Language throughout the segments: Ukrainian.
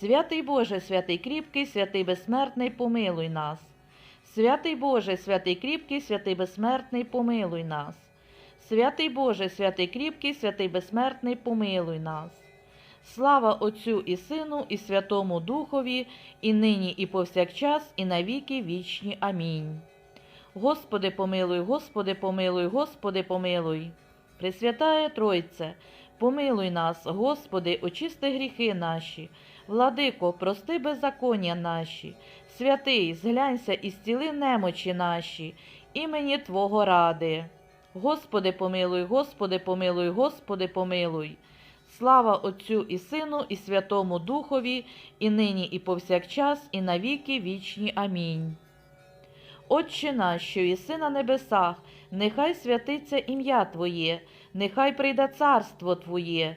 Святий Боже, святий кріпкий, святий безсмертний, помилуй нас. Святий Боже, святий кріпкий, святий безсмертний, помилуй нас. Святий Боже, святий кріпкий, святий безсмертний, помилуй нас. Слава Отцю і Сину, і Святому Духові, і нині, і повсякчас, і навіки вічні. Амінь. Господи, помилуй, Господи, помилуй, Господи, помилуй. Пресвятає Тройце, помилуй нас, Господи, очисти гріхи наші. Владико, прости беззаконня наші, святий, зглянься і зціли немочі наші, імені Твого ради. Господи, помилуй, Господи, помилуй, Господи, помилуй. Слава Отцю і Сину, і Святому Духові, і нині, і повсякчас, і навіки вічні. Амінь. Отче наш, що єси на небесах, нехай святиться ім'я Твоє, нехай прийде царство Твоє,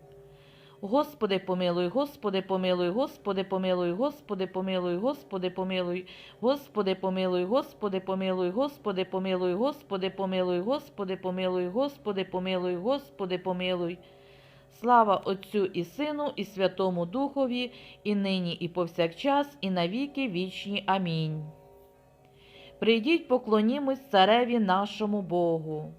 Господи, помилуй, Господи, помилуй, Господи, помилуй, Господи, помилуй, Господи, помилуй, Господи, помилуй, Господи, помилуй, Господи, помилуй, Господи, помилуй, Господи, помилуй, Господи, помилуй, Господи, помилуй. Слава Отцю і Сину, і Святому Духові, і нині, і повсякчас, і навіки вічні. Амінь. Прийдіть, поклонімось цареві нашому Богу.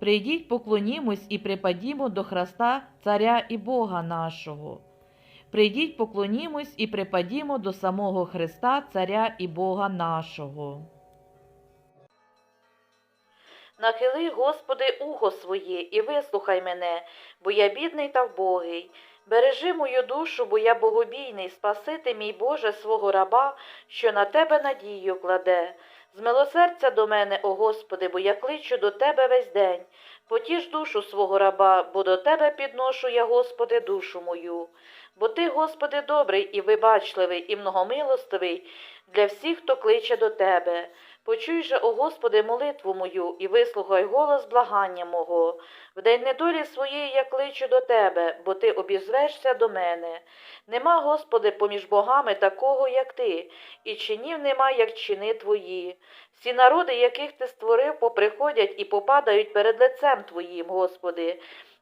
Прийдіть, поклонімось і припадімо до Христа, Царя і Бога нашого. Прийдіть, поклонімось і припадімо до самого Христа, Царя і Бога нашого. Нахили, Господи, ухо своє і вислухай мене, бо я бідний та вбогий. Бережи мою душу, бо я богобійний, спасити мій Боже свого раба, що на тебе надію кладе. Змилосердя до мене, о Господи, бо я кличу до Тебе весь день. Потіж душу свого раба, бо до Тебе підношу я, Господи, душу мою. Бо Ти, Господи, добрий і вибачливий, і многомилостивий для всіх, хто кличе до Тебе. Почуй же, о Господи, молитву мою і вислухай голос благання мого. В день недолі своєї я кличу до Тебе, бо Ти обізвешся до мене. Нема, Господи, поміж богами такого, як Ти, і чинів нема, як чини Твої. Всі народи, яких Ти створив, поприходять і попадають перед лицем Твоїм, Господи,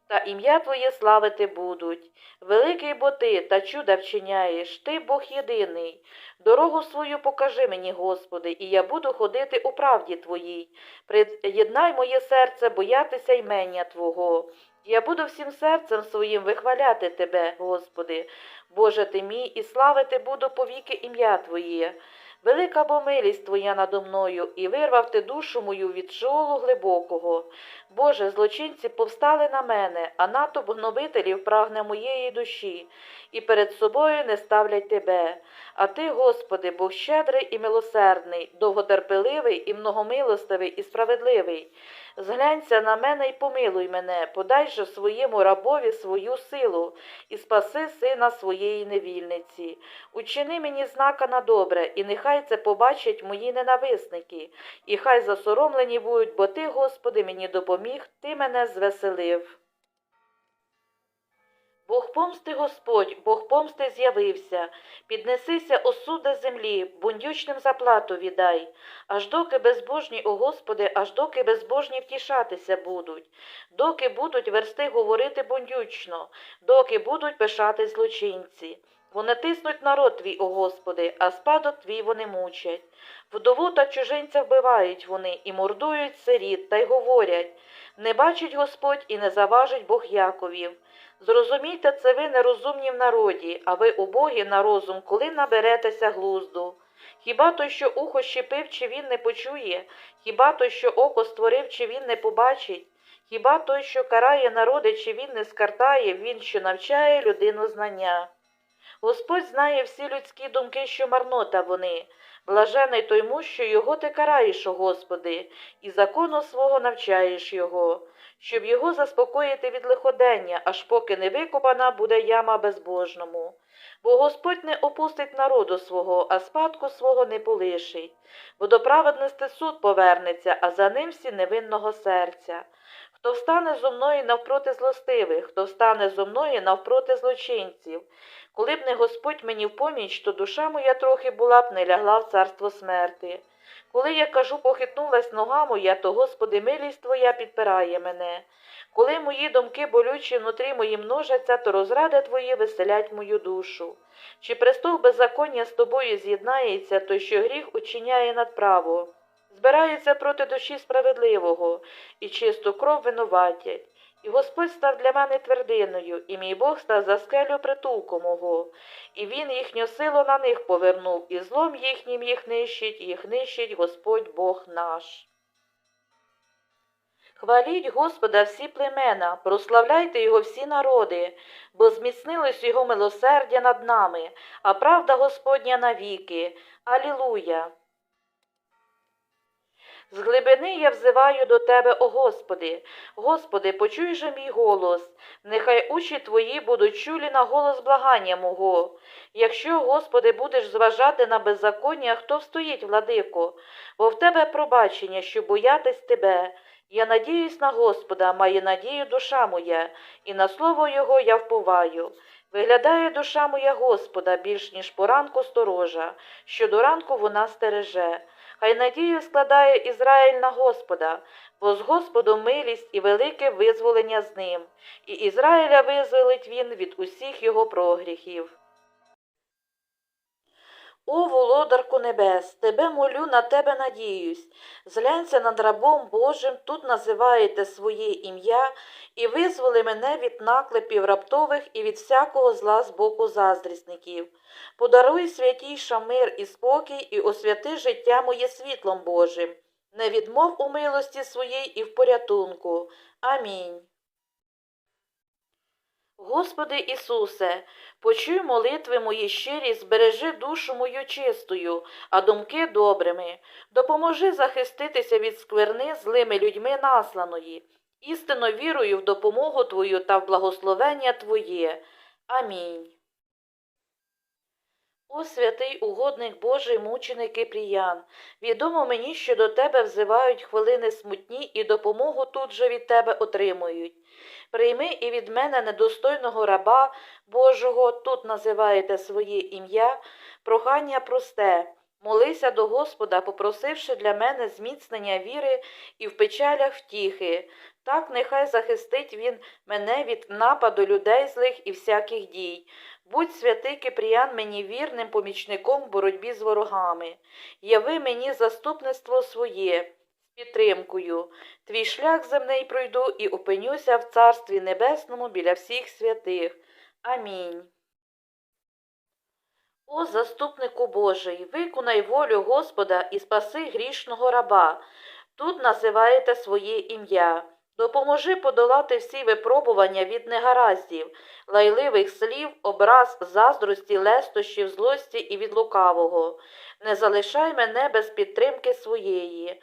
та ім'я Твоє славити будуть. Великий бо Ти, та чуда вчиняєш, Ти Бог єдиний. Дорогу свою покажи мені, Господи, і я буду ходити у правді Твоїй. Приєднай моє серце боятися ймення Твого. Я буду всім серцем своїм вихваляти Тебе, Господи. Боже ти мій, і славити буду повіки ім'я Твоє. Велика бо милість Твоя надо мною, і вирвав ти душу мою від шолу глибокого. Боже, злочинці повстали на мене, а натовп гнобителів прагне моєї душі, і перед собою не ставлять тебе. А ти, Господи, Бог щедрий і милосердний, довготерпеливий і многомилостивий і справедливий. Зглянься на мене і помилуй мене, подай же своєму рабові свою силу і спаси сина своєї невільниці. Учини мені знака на добре, і нехай це побачать мої ненависники, і хай засоромлені будуть, бо ти, Господи, мені допоміг, ти мене звеселив. Бог помсти Господь, Бог помсти з'явився, піднесися осуде землі, бундючним заплату віддай, аж доки безбожні, о Господи, аж доки безбожні втішатися будуть, доки будуть версти говорити бундючно, доки будуть пишати злочинці. Вони тиснуть народ твій, о Господи, а спадок твій вони мучать. Вдову та чужинця вбивають вони і мордують сиріт, та й говорять не бачить Господь і не заважить Бог Яковів. Зрозумійте це ви нерозумні в народі, а ви убогі на розум, коли наберетеся глузду. Хіба той, що ухо щепив, чи він не почує? Хіба той, що око створив, чи він не побачить? Хіба той, що карає народи, чи він не скартає, він, що навчає людину знання? Господь знає всі людські думки, що марнота вони. Блажений той муж, що його ти караєш, о Господи, і закону свого навчаєш його, щоб його заспокоїти від лиходення, аж поки не викопана буде яма безбожному. Бо Господь не опустить народу свого, а спадку свого не полишить. Бо до праведності суд повернеться, а за ним всі невинного серця. Хто встане зо мною навпроти злостивих, хто встане зо мною навпроти злочинців. Коли б не Господь мені в поміч, то душа моя трохи була б не лягла в царство смерти. Коли я кажу, похитнулась нога моя, то, Господи, милість Твоя підпирає мене. Коли мої думки болючі внутрі мої множаться, то розради Твої веселять мою душу. Чи престол беззаконня з тобою з'єднається, то що гріх учиняє надправо, збирається проти душі справедливого, і чисту кров винуватять. І Господь став для мене твердиною, і мій Бог став за скелю притулку мого, і він їхню силу на них повернув, і злом їхнім їх нищить, їх нищить Господь Бог наш. Хваліть Господа всі племена, прославляйте Його всі народи, бо зміцнилось Його милосердя над нами, а правда Господня навіки. Алілуя! З глибини я взиваю до Тебе, о Господи. Господи, почуй же мій голос. Нехай очі Твої будуть чулі на голос благання мого. Якщо, Господи, будеш зважати на беззаконня, хто встоїть, владико, бо в Тебе пробачення, що боятись Тебе. Я надіюсь на Господа, має надію душа моя, і на слово Його я вповаю. Виглядає душа моя Господа більш ніж поранку сторожа, що до ранку вона стереже. Хай надію складає Ізраїль на Господа, бо з Господу милість і велике визволення з ним, і Ізраїля визволить він від усіх його прогріхів. О, володарку небес, тебе молю, на тебе надіюсь. Зглянься над рабом Божим, тут називаєте своє ім'я, і визволи мене від наклепів раптових і від всякого зла з боку заздрісників. Подаруй святійша мир і спокій, і освяти життя моє світлом Божим. Не відмов у милості своїй і в порятунку. Амінь. Господи Ісусе, почуй молитви мої щирі, збережи душу мою чистою, а думки добрими. Допоможи захиститися від скверни злими людьми насланої. Істинно вірую в допомогу Твою та в благословення Твоє. Амінь. О святий угодник Божий мученик Кипріян, відомо мені, що до тебе взивають хвилини смутні і допомогу тут же від тебе отримують. Прийми і від мене недостойного раба Божого, тут називаєте своє ім'я, прохання просте. Молися до Господа, попросивши для мене зміцнення віри і в печалях втіхи. Так нехай захистить він мене від нападу людей злих і всяких дій. Будь святий Кипріян мені вірним помічником в боротьбі з ворогами. Яви мені заступництво своє підтримкою. Твій шлях земний пройду і опинюся в Царстві Небесному біля всіх святих. Амінь. О, заступнику Божий, виконай волю Господа і спаси грішного раба. Тут називаєте своє ім'я. Допоможи подолати всі випробування від негараздів, лайливих слів, образ, заздрості, лестощів, злості і від лукавого. Не залишай мене без підтримки своєї.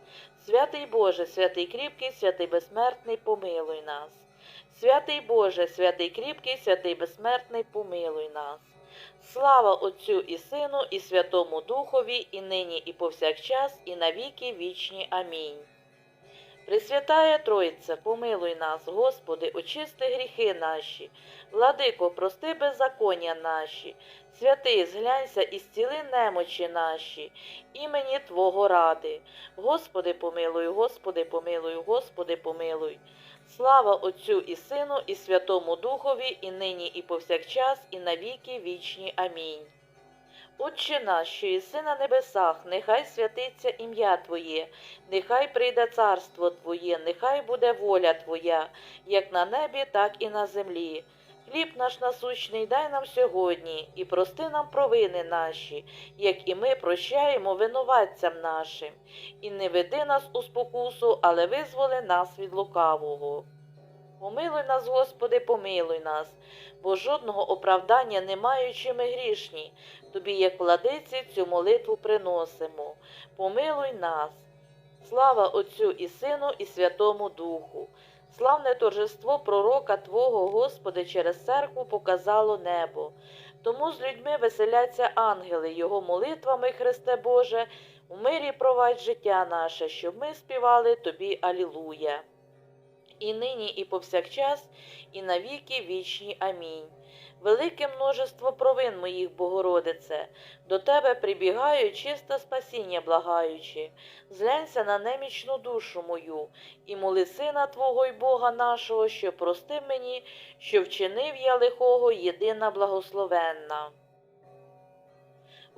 Святий Боже, святий кріпкий, святий безсмертний, помилуй нас. Святий Боже, святий кріпкий, святий безсмертний, помилуй нас. Слава Отцю і Сину, і Святому Духові, і нині, і повсякчас, і навіки вічні. Амінь. Пресвятая Тройце, помилуй нас, Господи, очисти гріхи наші, владико, прости беззаконня наші, святий, зглянься і зціли немочі наші, імені Твого ради. Господи, помилуй, Господи, помилуй, Господи, помилуй. Слава Отцю і Сину, і Святому Духові, і нині, і повсякчас, і навіки вічні. Амінь. Отче наш, що на небесах, нехай святиться ім'я Твоє, нехай прийде царство Твоє, нехай буде воля Твоя, як на небі, так і на землі. Хліб наш насущний дай нам сьогодні, і прости нам провини наші, як і ми прощаємо винуватцям нашим, і не веди нас у спокусу, але визволи нас від лукавого. Помилуй нас, Господи, помилуй нас, бо жодного оправдання не маючи ми грішні, тобі, як владиці, цю молитву приносимо. Помилуй нас. Слава Отцю і Сину, і Святому Духу. Славне торжество пророка Твого, Господи, через церкву показало небо. Тому з людьми веселяться ангели, Його молитвами, Христе Боже, у мирі провадь життя наше, щоб ми співали Тобі Алілуя. І нині, і повсякчас, і навіки вічні. Амінь. Велике множество провин моїх, Богородице, до Тебе прибігаю, чисте спасіння благаючи, зглянься на немічну душу мою, і моли сина Твого й Бога нашого, що прости мені, що вчинив я лихого, єдина благословенна.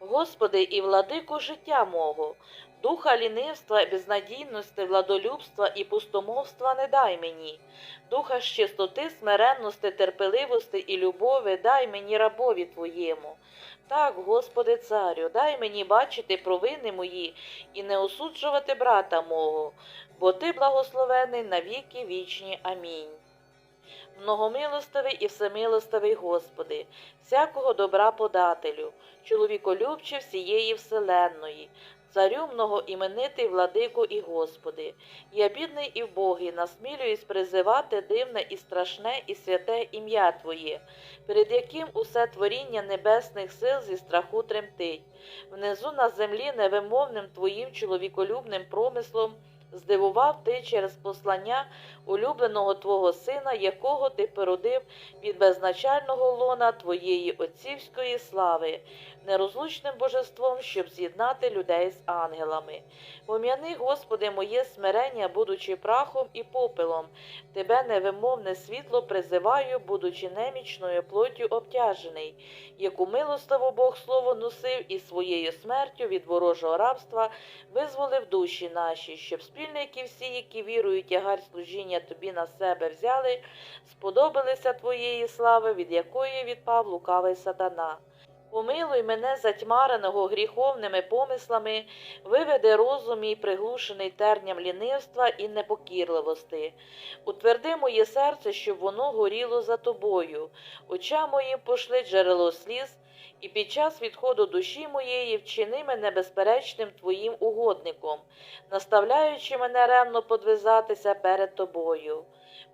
Господи і владику життя мого, духа лінивства, безнадійності, владолюбства і пустомовства не дай мені, духа чистоти, смиренності, терпеливості і любові дай мені рабові Твоєму. Так, Господи Царю, дай мені бачити провини мої і не осуджувати брата мого, бо Ти благословений навіки вічні. Амінь. Многомилостивий і всемилостивий Господи, всякого добра подателю, чоловіколюбче всієї вселенної, царю многоіменитий владику і Господи, я бідний і вбогий, насмілююсь призивати дивне і страшне і святе ім'я Твоє, перед яким усе творіння небесних сил зі страху тремтить, внизу на землі невимовним Твоїм чоловіколюбним промислом. Здивував ти через послання улюбленого Твого Сина, якого ти породив від безначального лона Твоєї отцівської слави, нерозлучним божеством, щоб з'єднати людей з ангелами. Пом'яни, Господи, моє смирення, будучи прахом і попелом, Тебе невимовне світло призиваю, будучи немічною плоттю обтяжений, яку милостиво Бог слово носив і своєю смертю від ворожого рабства визволив душі наші, щоб спільники всі, які вірують тягар служіння тобі на себе взяли, сподобалися Твоєї слави, від якої відпав лукавий сатана. Помилуй мене затьмареного гріховними помислами, виведи розум мій приглушений терням лінивства і непокірливости. Утверди моє серце, щоб воно горіло за тобою, очам моїм пошли джерело сліз, і під час відходу душі моєї вчини мене безперечним твоїм угодником, наставляючи мене ревно подвизатися перед тобою.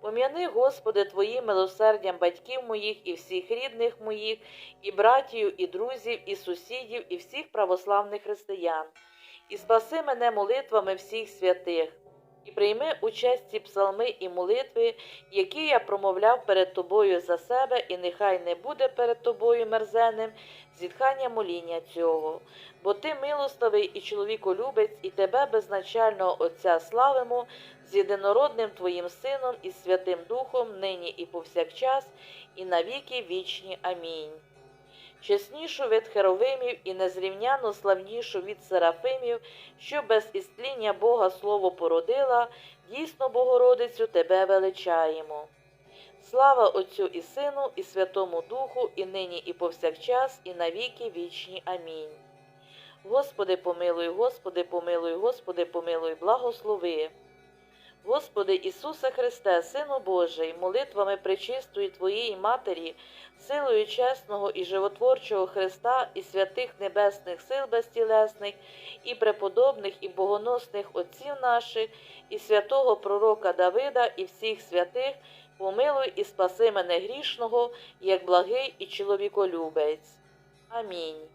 Пом'яни, Господи, Твоїм милосердям батьків моїх і всіх рідних моїх, і братів, і друзів, і сусідів, і всіх православних християн, і спаси мене молитвами всіх святих. І прийми участь ці псалми і молитви, які я промовляв перед тобою за себе, і нехай не буде перед тобою мерзенним зітхання моління цього. Бо ти милостивий і чоловіколюбець, і тебе безначального Отця славимо з єдинородним Твоїм Сином і Святим Духом, нині і повсякчас, і навіки вічні. Амінь. Чеснішу від херовимів і незрівняно славнішу від серафимів, що без істління Бога Слово породила, дійсно Богородицю Тебе величаємо. Слава Отцю і Сину, і Святому Духу, і нині, і повсякчас, і навіки вічні. Амінь. Господи, помилуй, Господи, помилуй, Господи, помилуй, благослови. Господи Ісусе Христе, Сину Божий, молитвами пречистої Твоєї Матері, силою чесного і животворчого Христа і святих небесних сил безтілесних, і преподобних і богоносних отців наших, і святого пророка Давида, і всіх святих, помилуй і спаси мене грішного, як благий і чоловіколюбець. Амінь.